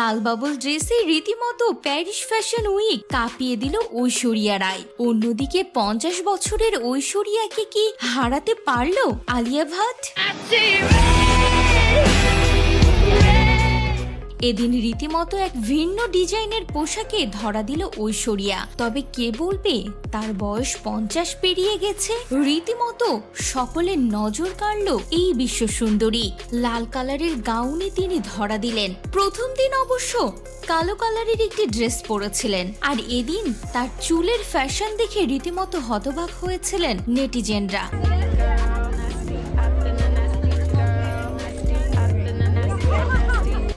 লাল bubble ড্রেসে রীতিমতো Paris fashion week কাঁপিয়ে দিল ঐশ্বরিয়া রায়। অন্যদিকে পঞ্চাশ বছরের ঐশ্বরিয়াকে কি হারাতে পারল আলিয়া ভাট? এদিন রীতিমতো এক ভিন্ন ডিজাইনের পোশাকে ধরা দিল ঐশ্বরিয়া। তবে কে বলবে? তার বয়স পঞ্চাশ পেরিয়ে গেছে। রীতিমতো সকলের নজর কাড়ল এই বিশ্ব সুন্দরী লাল কালারের গাউনে তিনি ধরা দিলেন। প্রথম দিন অবশ্য কালো কালারের একটি ড্রেস পরেছিলেন। আর এদিন তার চুলের ফ্যাশন দেখে রীতিমতো হতবাক হয়েছিলেন নেটিজেনরা।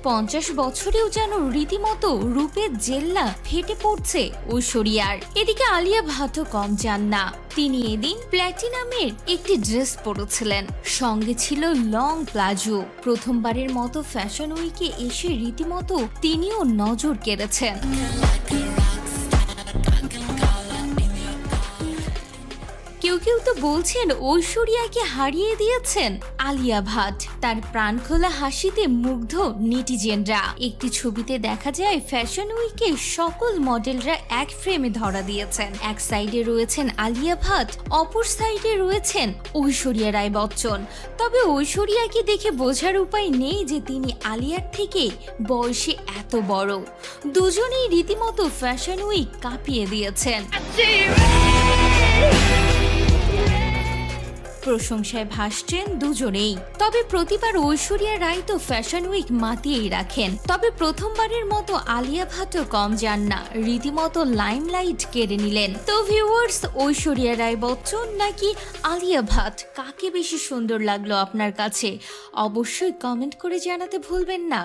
পঞ্চাশ বছরেও যেন রীতিমতো রূপের জেল্লা ফেটে পড়ছে ঐশ্বরিয়ার। এদিকে আলিয়া ভাটও কম যান না। তিনি এদিন প্ল্যাটিনামের একটি ড্রেস পরেছিলেন। সঙ্গে ছিল লং প্লাজো। প্রথমবারের মতো ফ্যাশন উইকে এসে রীতিমতো তিনিও নজর কেড়েছেন। কেউ কেউ তো বলছেন ঐশ্বরিয়াকে হারিয়ে দিয়েছেন আলিয়া ভাট। তার প্রাণখোলা হাসিতে মুগ্ধ নেটিজেনরা। একটি ছবিতে দেখা যায় ফ্যাশন উইকে সকল মডেলরা এক ফ্রেমে ধরা দিয়েছেন। এক সাইডে রয়েছেন আলিয়া ভাট, অপর সাইডে রয়েছেন ঐশ্বরিয়া রায় বচ্চন তবে ঐশ্বরিয়াকে দেখে বোঝার উপায় নেই যে তিনি আলিয়ার থেকে বয়সে এত বড়। দুজনেই রীতিমতো ফ্যাশন উইক কাঁপিয়ে দিয়েছেন। প্রশংসায় ভাসছেন দুজনেই। তবে প্রতিবার ঐশ্বরিয়া রায় তো ফ্যাশন উইক মাতিয়েই রাখেন। তবে প্রথমবারের মতো আলিয়া ভাটও কম যান না রীতিমতো লাইমলাইট কেড়ে নিলেন। তো ভিউয়ার্স ঐশ্বরিয়া রায় বচ্চন নাকি আলিয়া ভাট? কাকে বেশি সুন্দর লাগল আপনার কাছে? অবশ্যই কমেন্ট করে জানাতে ভুলবেন না।